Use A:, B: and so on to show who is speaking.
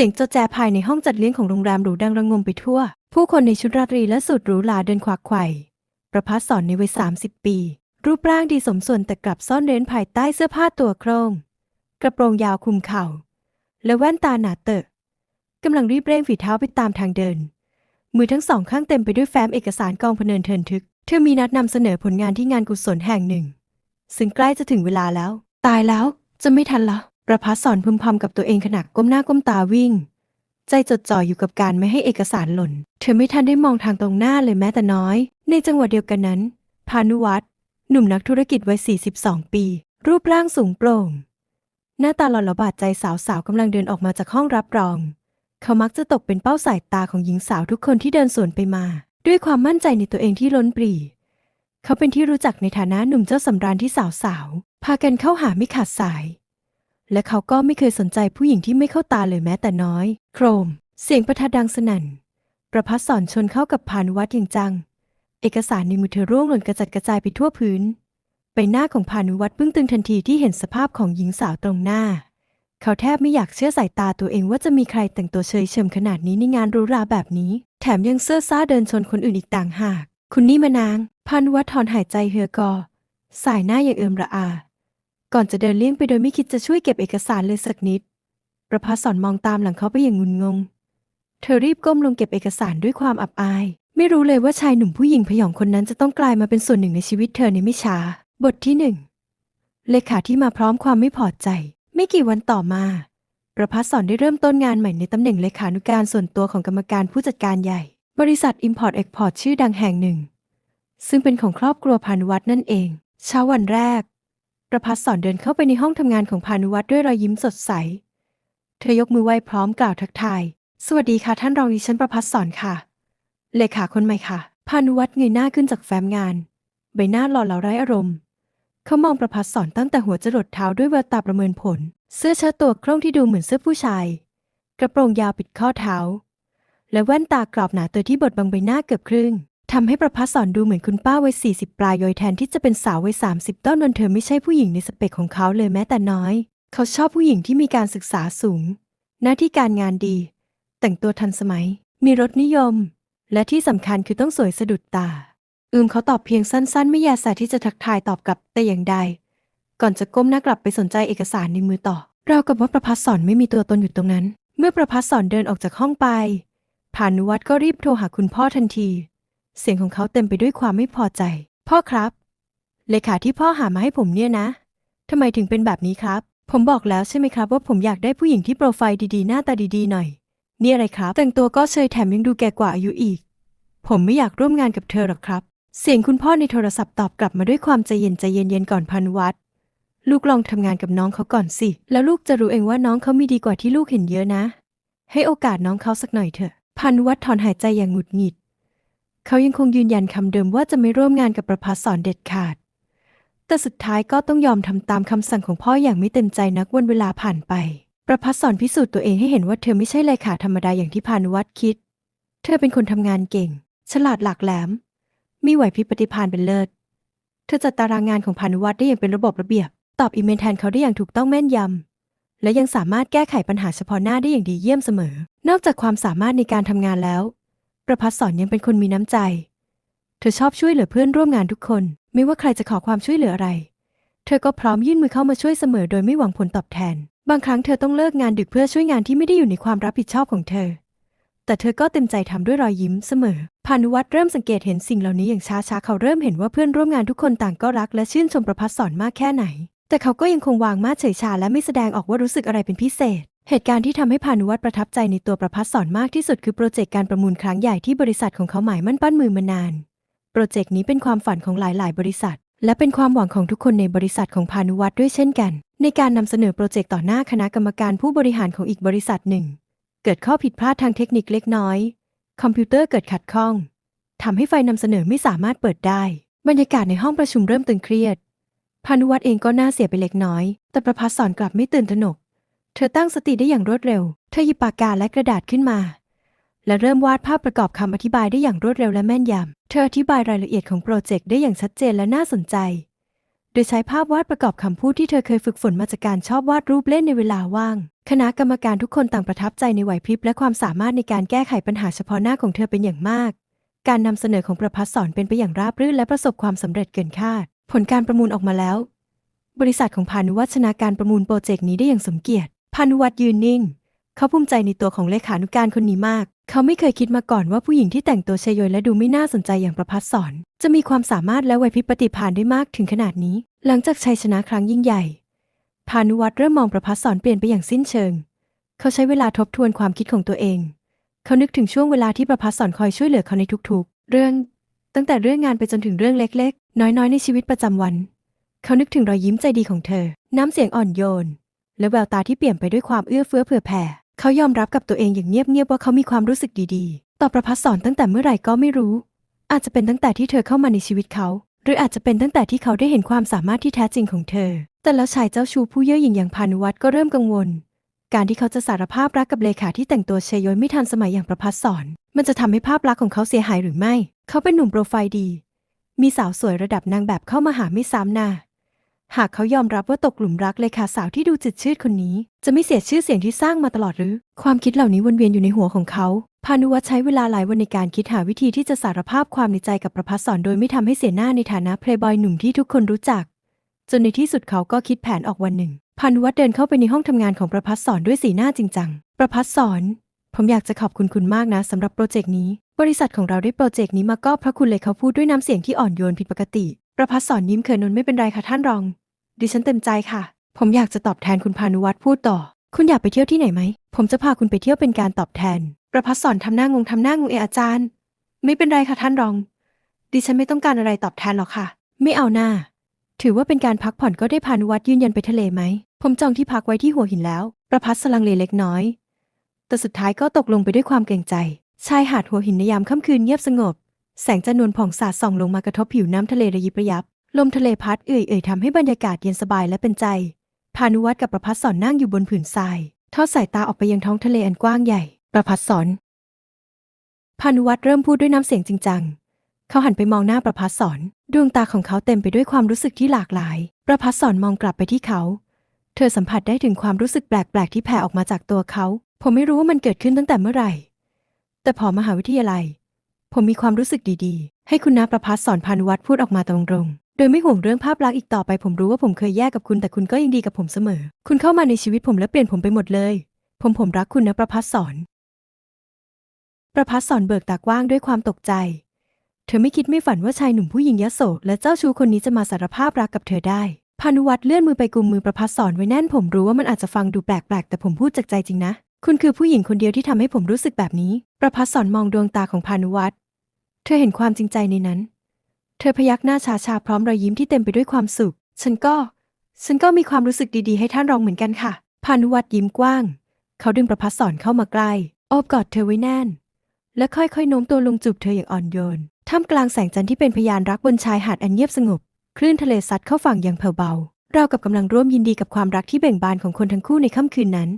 A: สียงโจแจภายในห้องจัดเลี้ยงของโรงแรมหรูดังระงมไปทั่ว ผู้คนในชุดราตรีและสุดหรูหราเดินขวากไขว่ประพัสสอนในวัย 30 ปี รูปร่างดีสมส่วนแต่กลับซ่อนเร้นภายใต้เสื้อผ้าตัวโครง กระโปรงยาวคลุมเข่า และแว่นตาหนาเตอะกำลังรีบเร่งฝีเท้าไปตามทางเดิน มือทั้งสองข้างเต็มไปด้วยแฟ้มเอกสารกองพเนินเทินทึก เธอมีนัดนำเสนอผลงานที่งานกุศลแห่งหนึ่ง ซึ่งใกล้จะถึงเวลาแล้ว ตายแล้วจะไม่ทันและ ประพัสสอนพึมพำกับตัวเองขณะก้มหน้าก้มตาวิ่ง ใจจดจ่ออยู่กับการไม่ให้เอกสารหล่น เธอไม่ทันได้มองทางตรงหน้าเลยแม้แต่น้อย ในจังหวะเดียวกันนั้น พานุวัตรหนุ่มนักธุรกิจวัย 42 ปี รูปร่างสูงโปร่ง หน้าตาหล่อหลบาดใจสาวๆกำลังเดินออกมาจากห้องรับรอง เขามักจะตกเป็นเป้าสายตาของหญิงสาวทุกคนที่เดินสวนไปมา ด้วยความมั่นใจในตัวเองที่ล้นปรีเขาเป็นที่รู้จักในฐานะหนุ่มเจ้าสำราญที่สาวๆพากันเข้าหาไม่ขาดสาย และเขาก็ไม่เคยสนใจผู้หญิงที่ไม่เข้าตาเลยแม้แต่น้อย โครม เสียงประทัดดังสนั่น ประพัสสอนชนเข้ากับพานุวัตรอย่างจัง เอกสารในมือเธอร่วงหล่นกระจัดกระจายไปทั่วพื้น ใบหน้าของพานุวัตรบึ้งตึงทันทีที่เห็นสภาพของหญิงสาวตรงหน้า เขาแทบไม่อยากเชื่อสายตาตัวเองว่าจะมีใครแต่งตัวเฉยเฉมขนาดนี้ในงานหรูหราแบบนี้ แถมยังเสื้อซ่าเดินชนคนอื่นอีกต่างหาก คุณนี่มานาง พานุวัตรถอนหายใจเฮือกอ สายหน้าอย่างเอิมระอา ก่อนจะเดินเลี่ยงไปโดยไม่คิดจะช่วยเก็บเอกสารเลยสักนิด ประพัสสอนมองตามหลังเขาไปอย่างงุนงง เธอรีบก้มลงเก็บเอกสารด้วยความอับอาย ไม่รู้เลยว่าชายหนุ่มผู้หญิงพยองคนนั้นจะต้องกลายมาเป็นส่วนหนึ่งในชีวิตเธอในไม่ช้า บทที่หนึ่งเลขาที่มาพร้อมความไม่พอใจ ไม่กี่วันต่อมา ประพัสสอนได้เริ่มต้นงานใหม่ในตำแหน่งเลขานุการส่วนตัวของกรรมการผู้จัดการใหญ่ บริษัท Import Export ชื่อดังแห่งหนึ่ง ซึ่งเป็นของครอบครัวพานุวัฒน์นั่นเอง เช้าวันแรก ประพัสสอนเดินเข้าไปในห้องทำงานของพานุวัฒน์ด้วยรอยยิ้มสดใส เธอยกมือไหว้พร้อมกล่าวทักทาย สวัสดีค่ะท่านรองดิฉันประพัสสอนค่ะ เลขาคนใหม่ค่ะ พานุวัฒน์เงยหน้าขึ้นจากแฟ้มงาน ใบหน้าหล่อเหลาไร้อารมณ์ เขามองประพัสสอนตั้งแต่หัวจรดเท้าด้วยแววตาประเมินผล เสื้อเชิ้ตตัวโคร่งที่ดูเหมือนเสื้อผู้ชาย กระโปรงยาวปิดข้อเท้า และแว่นตากรอบหนาตัวที่บดบังใบหน้าเกือบครึ่ง ทำให้ประพัสสอนดูเหมือนคุณป้าวัย40 ปลายโยยแทนที่จะเป็นสาววัย30 ต้นนนเธอไม่ใช่ผู้หญิงในสเปคของเขาเลยแม้แต่น้อย เขาชอบผู้หญิงที่มีการศึกษาสูง หน้าที่การงานดี แต่งตัวทันสมัย มีรสนิยม และที่สำคัญคือต้องสวยสะดุดตา อืมเขาตอบเพียงสั้นๆ ไม่ยาสาที่จะทักทายตอบกลับแต่อย่างใด ก่อนจะก้มหน้ากลับไปสนใจเอกสารในมือต่อ เรากับว่าประพัสสอนไม่มีตัวตนอยู่ตรงนั้น เมื่อประพัสสอนเดินออกจากห้องไปพานุวัตรก็รีบโทรหาคุณพ่อทันที เสียงของเขาเต็มไปด้วยความไม่พอใจ พ่อครับ เลขาที่พ่อหามาให้ผมเนี่ยนะทำไมถึงเป็นแบบนี้ครับ ผมบอกแล้วใช่ไหมครับว่าผมอยากได้ผู้หญิงที่โปรไฟล์ดีๆ หน้าตาดีๆ หน่อย นี่อะไรครับ แต่งตัวก็เชยแถมยังดูแก่กว่าอายุอีก ผมไม่อยากร่วมงานกับเธอหรอกครับ เสียงคุณพ่อในโทรศัพท์ตอบกลับมาด้วยความใจเย็นใจเย็นๆก่อนพานุวัตรลูกลองทำงานกับน้องเขาก่อนสิ แล้วลูกจะรู้เองว่าน้องเขามีดีกว่าที่ลูกเห็นเยอะนะ ให้โอกาสน้องเขาสักหน่อยเถอะพานุวัตรถอนหายใจอย่างหงุดหงิด เขายังคงยืนยันคำเดิมว่าจะไม่ร่วมงานกับประภาสอนเด็ดขาด แต่สุดท้ายก็ต้องยอมทำตามคำสั่งของพ่ออย่างไม่เต็มใจนักวันเวลาผ่านไป ประพัสสอนพิสูจน์ตัวเองให้เห็นว่าเธอไม่ใช่เลขาธรรมดาอย่างที่พานุวัตรคิด เธอเป็นคนทำงานเก่ง ฉลาดหลากแหลม มีไหวพริบปฏิภาณเป็นเลิศ เธอจัดตารางงานของพานุวัตรได้อย่างเป็นระบบระเบียบ ตอบอีเมลแทนเขาได้อย่างถูกต้องแม่นยำและยังสามารถแก้ไขปัญหาเฉพาะหน้าได้อย่างดีเยี่ยมเสมอ นอกจากความสามารถในการทำงานแล้ว ประพัสสอนยังเป็นคนมีน้ำใจ เธอชอบช่วยเหลือเพื่อนร่วมงานทุกคน ไม่ว่าใครจะขอความช่วยเหลืออะไร เธอก็พร้อมยื่นมือเข้ามาช่วยเสมอโดยไม่หวังผลตอบแทน บางครั้งเธอต้องเลิกงานดึกเพื่อช่วยงานที่ไม่ได้อยู่ในความรับผิดชอบของเธอ แต่เธอก็เต็มใจทำด้วยรอยยิ้มเสมอพานุวัตรเริ่มสังเกตเห็นสิ่งเหล่านี้อย่างช้าๆเขาเริ่มเห็นว่าเพื่อนร่วมงานทุกคนต่างก็รัก และชื่นชมประพัสสอนมากแค่ไหน แต่เขาก็ยังคงวางมาเฉยชาและไม่แสดงออกว่ารู้สึกอะไรเป็นพิเศษ เหตุการณ์ที่ทำให้พานุวัตรประทับใจในตัวประพัสสอนมากที่สุดคือโปรเจกต์การประมูลครั้งใหญ่ที่บริษัทของเขาหมายมั่นปั้นมือมานาน โปรเจกต์นี้เป็นความฝันของหลาย ๆ บริษัท และเป็นความหวังของทุกคนในบริษัทของพานุวัตรด้วยเช่นกัน ในการนำเสนอโปรเจกต์ต่อหน้าคณะกรรมการผู้บริหารของอีกบริษัทหนึ่ง เกิดข้อผิดพลาดทางเทคนิคเล็กน้อย คอมพิวเตอร์เกิดขัดข้องทำให้ไฟล์นำเสนอไม่สามารถเปิดได้ บรรยากาศในห้องประชุมเริ่มตึงเครียดพานุวัตรเองก็น่าเสียไปเล็กน้อย แต่ประภัสสอนกลับไม่ตื่นตระหนก เธอตั้งสติได้อย่างรวดเร็ว เธอหยิบปากกาและกระดาษขึ้นมา และเริ่มวาดภาพประกอบคำอธิบายได้อย่างรวดเร็วและแม่นยำ เธออธิบายรายละเอียดของโปรเจกต์ได้อย่างชัดเจนและน่าสนใจ โดยใช้ภาพวาดประกอบคำพูดที่เธอเคยฝึกฝนมาจากการชอบวาดรูปเล่นในเวลาว่าง คณะกรรมการทุกคนต่างประทับใจในไหวพริบและความสามารถในการแก้ไขปัญหาเฉพาะหน้าของเธอเป็นอย่างมาก การนำเสนอของประพัฒสอนเป็นไปอย่างราบรื่นและประสบความสำเร็จเกินคาด ผลการประมูลออกมาแล้วบริษัทของพานุวัฒน์ชนะการประมูลโปรเจกต์นี้ได้อย่างสมเกียรติ พานุวัฒน์ยืนนิ่ง เขาภูมิใจในตัวของเลขานุการคนนี้มาก เขาไม่เคยคิดมาก่อนว่าผู้หญิงที่แต่งตัวเชยโยและดูไม่น่าสนใจอย่างประพัฒสอนจะมีความสามารถและไหวพริบปฏิภาณได้มากถึงขนาดนี้ หลังจากชัยชนะครั้งยิ่งใหญ่ พานุวัฒน์เริ่มมองประพัฒสอนเปลี่ยนไปอย่างสิ้นเชิง เขาใช้เวลาทบทวนความคิดของตัวเอง เขานึกถึงช่วงเวลาที่ประพัฒสอนคอยช่วยเหลือเขาในทุกๆ เรื่อง ตั้งแต่เรื่องงานไปจนถึงเรื่องเล็ก ๆ น้อยๆ ในชีวิตประจำวัน เขานึกถึงรอยยิ้มใจดีของเธอ น้ำเสียงอ่อนโยน และแววตาที่เปลี่ยนไปด้วยความเอื้อเฟื้อเผื่อแผ่ เขายอมรับกับตัวเองอย่างเงียบๆว่าเขามีความรู้สึกดีๆ ต่อประพัฒสอนตั้งแต่เมื่อไหร่ก็ไม่รู้ อาจจะเป็นตั้งแต่ที่เธอเข้ามาในชีวิตเขา หรืออาจจะเป็นตั้งแต่ที่เขาได้เห็นความสามารถที่แท้จริงของเธอ แต่แล้วชายเจ้าชู้ผู้เย่อหยิ่งอย่างพานุวัตรก็เริ่มกังวล การที่เขาจะสารภาพรักกับเลขาที่แต่งตัวเชยโยยไม่ทันสมัยอย่างประพัฒสอน มันจะทำให้ภาพลักษณ์ของเขาเสียหายหรือไม่ เขาเป็นหนุ่มโปรไฟล์ดี มีสาวสวยระดับนางแบบเข้ามาหาไม่ซ้ำหน้า หากเขายอมรับว่าตกหลุมรักเลขาสาวที่ดูจิตชืดคนนี้ จะไม่เสียชื่อเสียงที่สร้างมาตลอดหรือ ความคิดเหล่านี้วนเวียนอยู่ในหัวของเขา พานุวัฒน์ใช้เวลาหลายวันในการคิดหาวิธีที่จะสารภาพความในใจกับประพัฒสอนโดยไม่ทำให้เสียหน้าในฐานะเพลย์บอยหนุ่มที่ทุกคนรู้จัก จนในที่สุดเขาก็คิดแผนออกวันหนึ่ง พานุวัฒน์เดินเข้าไปในห้องทำงานของประพัฒสอนด้วยสีหน้าจริงจัง ประพัฒสอนผมอยากจะขอบคุณคุณมากนะสำหรับโปรเจกต์นี้ บริษัทของเราได้โปรเจกต์นี้มาก็เพราะคุณเลยเขาพูดด้วยน้ำเสียงที่อ่อนโยนผิดปกติ ประพัฒสอนยิ้มเขินนนไม่เป็นไรค่ะท่านรอง ดิฉันเต็มใจค่ะ ผมอยากจะตอบแทนคุณพานุวัฒน์พูดต่อ คุณอยากไปเที่ยวที่ไหนไหม ผมจะพาคุณไปเที่ยวเป็นการตอบแทน ประพัฒสอนทำหน้างงทำหน้างงเออาจารย์ ไม่เป็นไรค่ะท่านรอง ดิฉันไม่ต้องการอะไรตอบแทนหรอกค่ะ ไม่เอาหน้า ถือว่าเป็นการพักผ่อนก็ได้พานุวัฒน์ยืนยันไปทะเลไหม ผมจองที่พักไว้ที่หัวหินแล้ว ประพัฒสลังเลเล็กน้อย แต่สุดท้ายก็ตกลงไปด้วยความเกรงใจ ชายหาดหัวหินในยามค่ำคืนเงียบสงบ แสงจันทร์นวลผ่องสาดส่องลงมากระทบผิวน้ำทะเลระยิบระยับ ลมทะเลพัดเอื่อยๆทำให้บรรยากาศเย็นสบายและเป็นใจ พานุวัฒน์กับประพัฒสอนนั่งอยู่บนผืนทราย ทอดสายตาออกไปยังท้องทะเลอันกว้างใหญ่ ประพัฒสอน พานุวัฒน์เริ่มพูดด้วยน้ำเสียงจริงจัง เขาหันไปมองหน้าประพัฒสอน ดวงตาของเขาเต็มไปด้วยความรู้สึกที่หลากหลาย ประพัฒสอนมองกลับไปที่เขา เธอสัมผัสได้ถึงความรู้สึกแปลกๆที่แผ่ออกมาจากตัวเขา ผมไม่รู้ว่ามันเกิดขึ้นตั้งแต่เมื่อไหร่ แต่พอมหาวิทยาลัย ผมมีความรู้สึกดีๆ ให้คุณนาประพัฒสอนพานุวัฒน์พูดออกมาตรงๆ โดยไม่ห่วงเรื่องภาพลักษณ์อีกต่อไปผมรู้ว่าผมเคยแยกกับคุณแต่คุณก็ยังดีกับผมเสมอ คุณเข้ามาในชีวิตผมและเปลี่ยนผมไปหมดเลย ผมผมรักคุณนะประพัฒสอน ประพัฒสอนเบิกตากว้างด้วยความตกใจ เธอไม่คิดไม่ฝันว่าชายหนุ่มผู้หญิงยโสและเจ้าชู้คนนี้จะมาสารภาพรักกับเธอได้พานุวัฒน์เลื่อนมือไปกุมมือประพัฒสอนไว้แน่นผมรู้ว่ามันอาจจะฟังดูแปลกๆ แต่ผมพูดจากใจจริงนะ คุณคือผู้หญิงคนเดียวที่ทำให้ผมรู้สึกแบบนี้ ประพัฒสอนมองดวงตาของพานุวัฒน์เธอเห็นความจริงใจในนั้น เธอพยักหน้าชาชาๆพร้อมรอยยิ้มที่เต็มไปด้วยความสุข ฉันก็ ฉันก็มีความรู้สึกดีๆ ให้ท่านรองเหมือนกันค่ะ พานุวัฒน์ยิ้มกว้าง เขาดึงประพัฒสอนเข้ามาใกล้โอบกอดเธอไว้แน่น และค่อยๆโน้มตัวลงจูบเธออย่างอ่อนโยน ท่ามกลางแสงจันทร์ที่เป็นพยานรักบนชายหาดอันเงียบสงบ คลื่นทะเลซัดเข้าฝั่งอย่างแผ่วเบา เรากับกำลังร่วมยินดีกับความรักที่เบ่งบานของคนทั้งคู่ในค่ำคืนนั้น